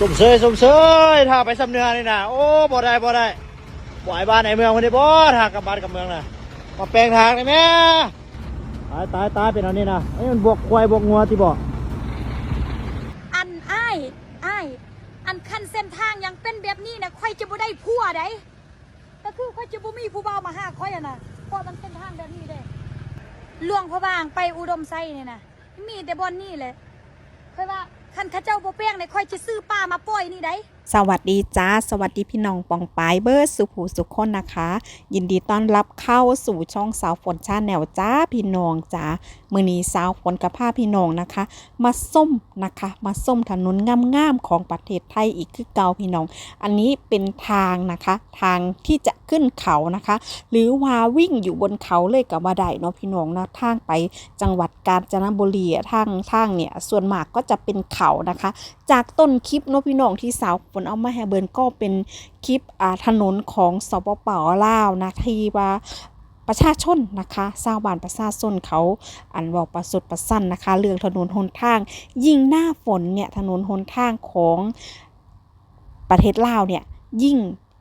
สมเสยสมเสยถ้าไปสำเนือนี่นะโอ้บ่ได้บ่ได้บ่ไอ้บ้านไอ้เมืองมันได้บ่ทางกลับบ้านกับเมืองนะมาแปลงทางได้แม่ตายตายตายเป็นอันนี้นะไอ้มันบวกควายบวกงัวที่บ่อันอ้ายอ้ายอันคันเส้นทางยังเป็นแบบนี้นะค่อยจะบ่ได้ผัวได้ก็คือค่อยจะบ่มีผู้บ่าวมาหาค่อยอะนะเพราะมันเส้นทางแบบนี้เด้หลวงพะบางไปอุดมไซนี่นะมีแต่บอนนี่เลยค่อยว่า คันข้าเจ้าบ่แป้งเนี่ยค่อยจะซื้อปลามาปล่อยนี่ได้ สวัสดีจ้า สวัสดีพี่น้องปองปายเบอร์สุผูสุขคนนะคะ ยินดีต้อนรับเข้าสู่ช่องสาวฝนชาแนลจ้าพี่น้องจ้ามือนี้สาวฝนกับผ้าพี่น้องนะคะ มาส้มนะคะ มาส้มถนนงามๆของประเทศไทยอีกคือเก่าพี่น้อง อันนี้เป็นทางนะคะ ทางที่จะขึ้นเขานะคะ หรือว่าวิ่งอยู่บนเขาเลยกับว่าได้เนาะพี่น้องนะทางไปจังหวัดกาญจนบุรีทางทางเนี่ยส่วนมากก็จะเป็นเขานะคะ จากต้นคลิปเนาะพี่น้องที่สาวฝนเอามาให้เบิร์นก็เป็นคลิปอ่าถนนของสปปลาวนะที่ว่าประชาชนนะคะชาวบ้านประชาชนเขาอันบอกประสดประสั้นนะคะ เรื่องถนนหนทาง ยิ่งหน้าฝนเนี่ยถนนหนทางของประเทศลาวเนี่ยยิ่ง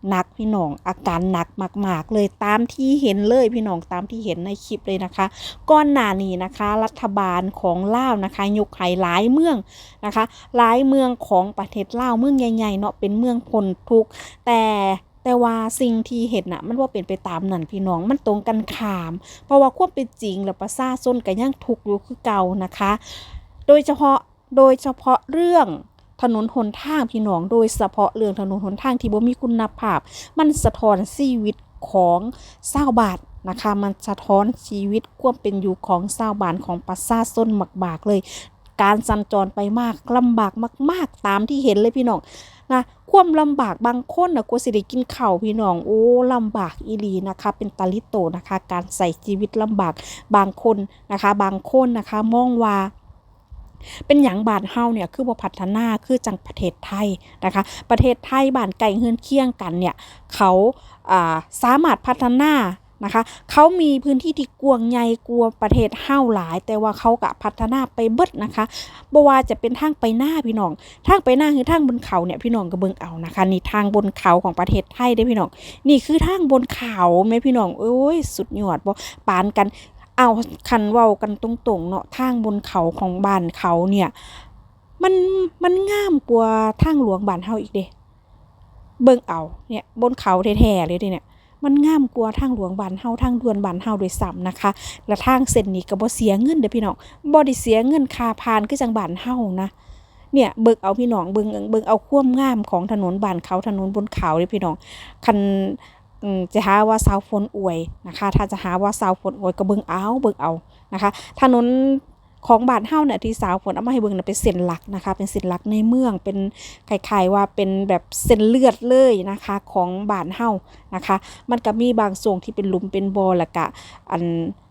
หนักพี่น้องอาการหนักมาก ๆ เลยตามที่เห็นเลยพี่น้องตามที่เห็นในคลิปเลยนะคะ ก้อนหนานี้นะคะ รัฐบาลของลาวนะคะยกไฮหลายเมืองนะคะหลายเมืองของประเทศลาวเมืองใหญ่ๆเนาะเป็นเมืองพลทุกแต่แต่ว่าสิ่งที่เห็นน่ะมันว่าเป็นไปตามนั่นพี่น้องมันตรงกันข้าม เพราะว่าความเป็นจริงแล้วประชาชนก็ยังทุกอยู่คือเก่านะคะ โดยเฉพาะโดยเฉพาะเรื่อง ถนนหนทางพี่น้องโดยเฉพาะเรื่องถนนหนทางที่บ่มีคุณภาพ มันสะท้อนชีวิตของชาวบ้านนะคะมันสะท้อนชีวิตความเป็นอยู่ของชาวบ้านของประชาชนหมักบากเลย การสัญจรไปมากลำบากมาก ๆ ตามที่เห็นเลยพี่น้องนะความลำบากบางคนนะกลัวสิได้กินข้าวพี่น้องโอ้ลำบากอีลีนะคะ เป็นตาลิโตนะคะ การใส่ชีวิตลำบากบางคนนะคะ บางคนนะคะมองว่า เป็นอย่างบานเฮาเนี่ยคือบ่พัฒนาคือจังประเทศไทยนะคะ ประเทศไทยบ้านไก่เฮือนเคียงกันเนี่ยเขาอ่าสามารถพัฒนานะคะ เขามีพื้นที่ที่กว้างใหญ่กว่าประเทศเฮาหลาย แต่ว่าเขาก็พัฒนาไปเบิดนะคะบ่ว่าจะเป็นทางไปหน้าพี่น้อง ทางไปหน้าคือทางบนเขาเนี่ยพี่น้องก็เบิ่งเอานะคะ นี่ทางบนเขาของประเทศไทยเด้พี่น้อง นี่คือทางบนเขาแม่พี่น้อง โอ้ยสุดยอดบ่ปานกัน เอาคันเว้ากันตรงๆเนาะทางบนเขาของบ้านเขาเนี่ยมันมันงามกว่าทางหลวงบ้านเฮาอีกเด้เบิ่งเอาเนี่ยบนเขาแท้ๆเลยเเนี่ยมันงามกว่าทางหลวงบ้านเฮาทางด่วนบ้านเฮาโดยซ้ำนะคะ และทางเส้นนี้ก็บ่เสียเงินเด้อพี่น้องบ่ได้เสียเงินค่าผ่านคือจังบ้านเฮานะเนี่ยเบิ่งเอาพี่น้องเบิงเบิงเอาความงามของถนนบ้านเขาถนนบนเขาเด้พี่น้องคัน จะหาว่าสาวฝนอวยนะคะ ถ้าจะหาว่าสาวฝนอวยก็เบิ่งเอาเบิ่งเอานะคะถนนของบานเฮาเนี่ยที่สาวฝนเอามาให้เบิ่งน่ะเป็นเส้นหลักนะคะ เป็นเส้นหลักในเมืองเป็นคล้ายๆว่าเป็นแบบเส้นเลือดเลยนะคะของบานเฮานะคะ มันก็มีบางส่วนที่เป็นหลุมเป็นบ่อล้วก็อัน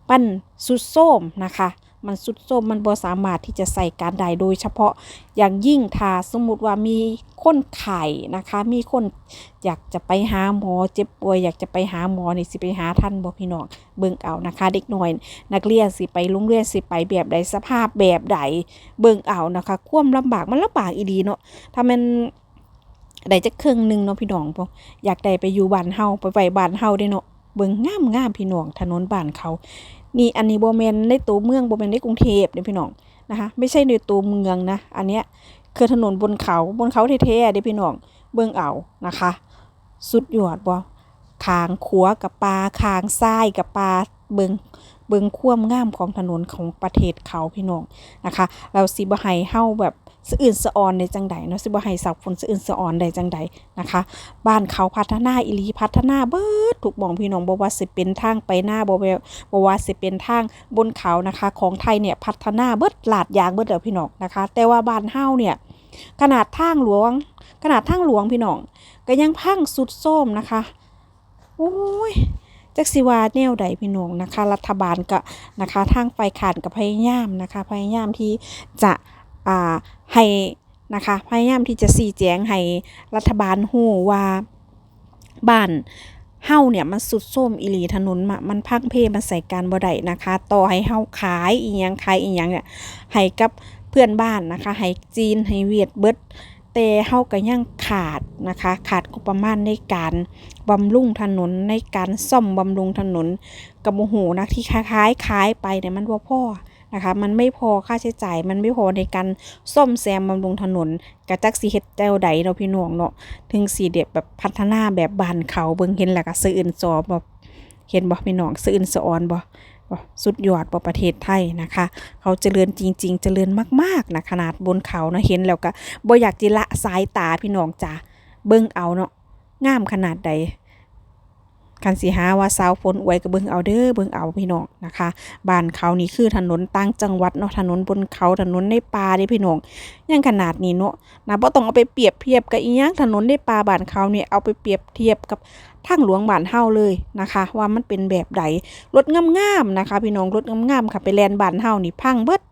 ปั้นสุดโทรมนะคะ มันสุดโทมมันบ่สามารถที่จะใส่การใดโดยเฉพาะอย่างยิ่งถ้าสมมุติว่ามีคนไข้นะคะ มีคนอยากจะไปหาหมอเจ็บป่วยอยากจะไปหาหมอนี่สิไปหาท่านบ่พี่น้องเบิ่งเอานะคะ เด็กน้อย นักเรียนสิไปโรงเรียนสิไปแบบใดสภาพแบบใดเบิ่งเอานะคะความลำบากมันลำบากอีดีเนาะถ้ามันได้จะครึ่งหนึ่งเนาะพี่น้องพวกอยากได้ไปอยู่บ้านเฮาไปไว้บ้านเฮาได้เนาะ เบิ่งงามงามพี่น้องถนนบ้านเขา นี่อันนี้บ่แมนในตัวเมืองบ่แมนในกรุงเทพเด้พี่น้องนะคะไม่ใช่ในตัวเมืองนะ อันเนี้ยคือถนนบนเขาบนเขาแท้ๆเด้พี่น้องเบิ่งเอานะคะ สุดยอดบ่คางขัวกับปลาคางทรายกับปลาเบิง บิงความงามของถนนของประเทศเขาพี่น้องนะคะเราสิบ่ให้เฮาแบบสะอื่นสะออนในจังใดเนาะสิบ่ให้สับฝนสะอื่นสะออนใดจังใดนะคะ บ้านเขาพัฒนาอีหลีพัฒนาเบิดถูกบองพี่น้องบ่ว่าสิเป็นทางไปหน้าบ่แววบ่ว่าสิเป็นทางบนเขานะคะ ของไทยเนี่ยพัฒนาเบิดหลาดยางเบิดแล้วพี่น้องนะคะ แต่ว่าบ้านเฮาเนี่ยขนาดทางหลวง ขนาดทางหลวงพี่น้องก็ยังพังสุดโทมนะคะโอ้ย จักสิวาแนวใดพี่น้องนะคะ รัฐบาลก็นะคะทางไฟขานกับพยายามนะคะ พยายามที่จะอ่าให้นะคะพยายามที่จะสี่แจงให้รัฐบาลฮู้ว่าบ้านเฮาเนี่ยมันสุดโทรมอีหลีถนนมามันพังเพมันใส่การบ่ได้นะคะ ต่อให้เฮาขายอีหยังขายอีหยังเนี่ยให้กับเพื่อนบ้านนะคะให้จีนให้เวียดเบิด แต่เฮาก็ยังขาดนะคะ ขาดงบประมาณในการบำรุงถนนในการซ่อมบำรุงถนนกับโมโหนะที่คล้ายๆขายไปเนี่ยมันบ่าพ่อนะคะมันไม่พอค่าใช้จ่ายมันไม่พอในการซ่อมแซมบำรุงถนนกะจักสิเฮ็ดแจ้วใดเนาะพี่น้องเนาะถึงสีเด็บแบบพัฒนาแบบบานเขาเบิ่งเห็นแล้วก็สะอื่นซอบ่เห็นบ่พี่น้องสะอื่นสะออนบ่บ่ สุดยอดประเทศไทยนะคะ เขาเจริญจริง ๆ เจริญมากๆนะขนาดบนเขานะเห็นแล้วก็บ่อยากจิละสายตาพี่น้องจ้าเบิ่งเอาเนาะงามขนาดใดคันสิหาว่าสาวฝนอวยก็เบิ่งเอาเด้อเบิ่งเอาพี่น้องนะคะบ้านเขานี่คือถนนต่างจังหวัดเนาะถนนบนเขาถนนในป่าเด้พี่น้องยังขนาดนี้เนาะนะบ่ต้องเอาไปเปรียบเทียบกับอีหยังถนนในป่าบ้านเขาเนี่ยเอาไปเปรียบเทียบกับ ทางหลวงบ้านเฮาเลยนะคะ ว่ามันเป็นแบบใดรถงามๆนะคะ พี่น้องรถงามๆค่ะไปแลนบ้านเฮานี่พังเบิด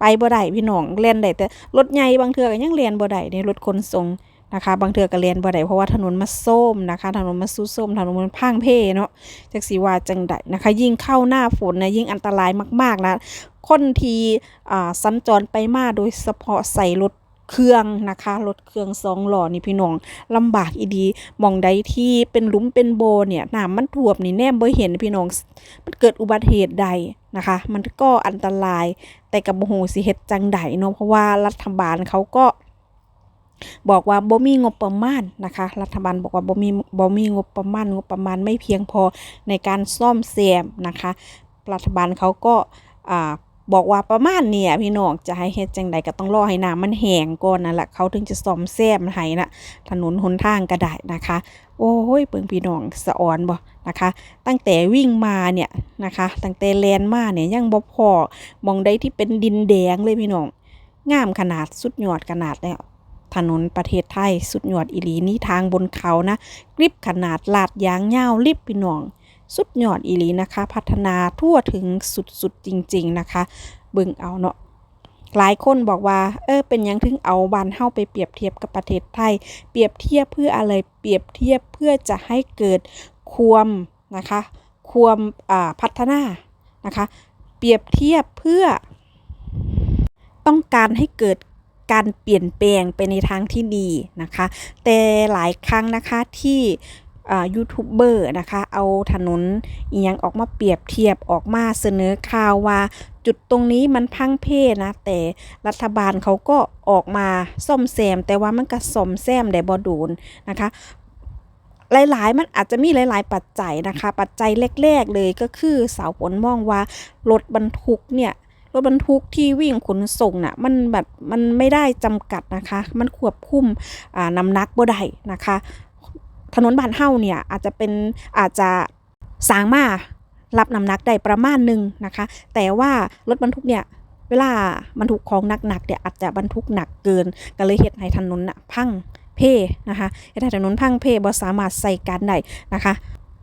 ไปบ่ได้พี่น้องแลนได้แต่รถใหญ่บางเทื่อก็ยังแลนบ่ได้ในรถขนส่งนะคะ บางเทื่อก็แลนบ่ได้เพราะว่าถนนมันส้มนะคะ ถนนมันซุดโส้มถนนมันพังเพเนาะจักสิว่าจังไดนะคะ ยิ่งเข้าหน้าฝนนะยิ่งอันตรายมากๆนะคนที่สัญจรไปมาโดยเฉพาะใส่รถ เครื่องนะคะรถเครื่องสองหล้อนี่พี่น้องลำบากอีดีมองใดที่เป็นหลุมเป็นโบเนี่ยน้ำมันท่วมนี่แนมบ่เห็นพี่น้องมันเกิดอุบัติเหตุใดนะคะ มันก็อันตรายแต่กับโมโหสิเฮ็ดจังใดเนาะเพราะว่ารัฐบาลเขาก็บอกว่าบ่มีงบประมาณนะคะ รัฐบาลบอกว่าบ่มีบ่มีงบประมาณงบประมาณไม่เพียงพอในการซ่อมแซมนะคะ รัฐบาลเขาก็อ่า บอกว่าประมาณเนี่ยพี่น้องจะให้เฮ็ดจังใดก็ต้องรอให้น้ำมันแห้งก่อนนั่นแหละเขาถึงจะซ่อมแซมให้นะถนนหนทางก็ได้นะคะ โอ้ยเปิงพี่น้องสะออนบ่นะคะ ตั้งแต่วิ่งมาเนี่ยนะคะ ตั้งแต่แลนมาเนี่ยยังบ่พอมองได้ที่เป็นดินแดงเลยพี่น้องงามขนาดสุดยอดขนาดแล้วถนนประเทศไทยสุดยอดอีหลีนี่ทางบนเขานะกริบขนาดลาดยางยาวลิบพี่น้อง สุดยอดอีหลีนะคะ พัฒนาทั่วถึงสุดๆจริง ๆนะคะ เบิ่งเอาเนาะหลายคนบอกว่า เออ เป็นยังถึงเอาบ้านเฮาไปเปรียบเทียบกับประเทศไทย เปรียบเทียบเพื่ออะไร เปรียบเทียบเพื่อจะให้เกิดความนะคะ ความอ่าพัฒนานะคะ เปรียบเทียบเพื่อ ต้องการให้เกิดการเปลี่ยนแปลงไปในทางที่ดีนะคะ แต่หลายครั้งนะคะที่ ยูทูบเบอร์นะคะ เอาถนนอียังออกมาเปรียบเทียบออกมาเสนอข่าวว่า จุดตรงนี้มันพังเพนะ แต่รัฐบาลเขาก็ออกมาซ่อมแซม แต่ว่ามันก็ซ่อมแซมได้บ่โดนนะคะ หลาย ๆ มันอาจจะมีหลาย ๆ ปัจจัยนะคะ ปัจจัยแรก ๆ เลยก็คือสาวผลมองว่ารถบรรทุกเนี่ยรถบรรทุกที่วิ่งขนส่งน่ะมันแบบมันไม่ได้จำกัดนะคะ มันควบคุมน้ำหนักบ่ได้นะคะ ถนนบ้านเฮาเนี่ยอาจจะเป็นอาจจะสางมารับน้ำหนักได้ประมาณหนึ่งนะคะ แต่ว่ารถบรรทุกเนี่ยเวลาบรรทุกของหนักๆเนี่ยอาจจะบรรทุกหนักเกินก็เลยเหตุให้ถนนน่ะพังเพนะคะเหตุให้ถนนพังเพบ่สามารถใส่การได้นะคะ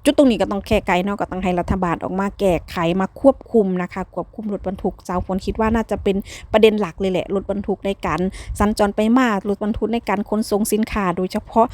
จุดตรงนี้ก็ต้องแก้ไขเนาะก็ต้องให้รัฐบาลออกมาแก้ไขมาควบคุมนะคะควบคุมรถบรรทุกเจ้าฝนคิดว่าน่าจะเป็นประเด็นหลักเลยแหละรถบรรทุกในการสัญจรไปมารถบรรทุกในการขนส่งสินค้า โดยเฉพาะ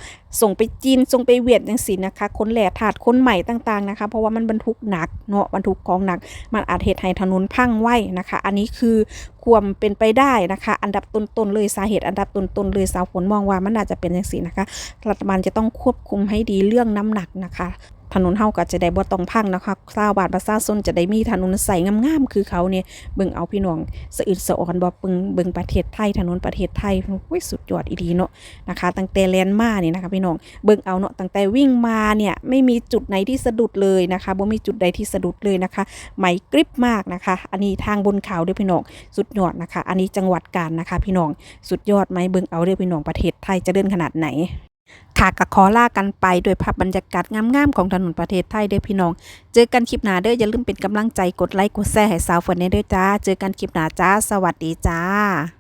ส่งไปจีนส่งไปเวียดจังซี่นะคะขนแหล่ถาดขนใหม่ต่างๆนะคะ เพราะว่ามันบรรทุกหนักเนาะบรรทุกของหนัก มันอาจเหตุให้ถนนพังไหวนะคะ อันนี้คือความเป็นไปได้นะคะ อันดับต้นๆเลยสาเหตุอันดับต้นๆเลยสาวฝนมองว่ามันน่าจะเป็นอย่างนี้นะคะ รัฐบาลจะต้องควบคุมให้ดีเรื่องน้ำหนักนะคะ ถนนเฮาก็จะได้บ่ต้องพังนะคะชาวบ้านประชาชนจะได้มีถนนใสงามๆคือเขาเนี่ยเบิ่งเอาพี่น้องสะอึดสะอ่อนบ่เบิ่งเบิ่งประเทศไทยถนนประเทศไทยโอ้ยสุดยอดอีดีเนาะนะคะ ตั้งแต่แลนมาเนี่ยนะคะพี่น้องเบิ่งเอาเนาะตั้งแต่วิ่งมาเนี่ยไม่มีจุดไหนที่สะดุดเลยนะคะบ่มีจุดใดที่สะดุดเลยนะคะไหมกริบมากนะคะ อันนี้ทางบนเขาด้อพี่น้องสุดยอดนะคะ อันนี้จังหวัดกาญนะคะ พี่น้องสุดยอดไหมเบิ่งเอาเด้อพี่น้องประเทศไทยจะเดินขนาดไหน ค่ะก็ขอลากันไปโดยภาพบรรยากาศงามๆของถนนประเทศไทยเด้อพี่น้อง เจอกันคลิปหน้าเด้ออย่าลืมเป็นกำลังใจกดไลค์กดแชร์ให้สาวฝนเด้อจ้า เจอกันคลิปหน้าจ้า สวัสดีจ้า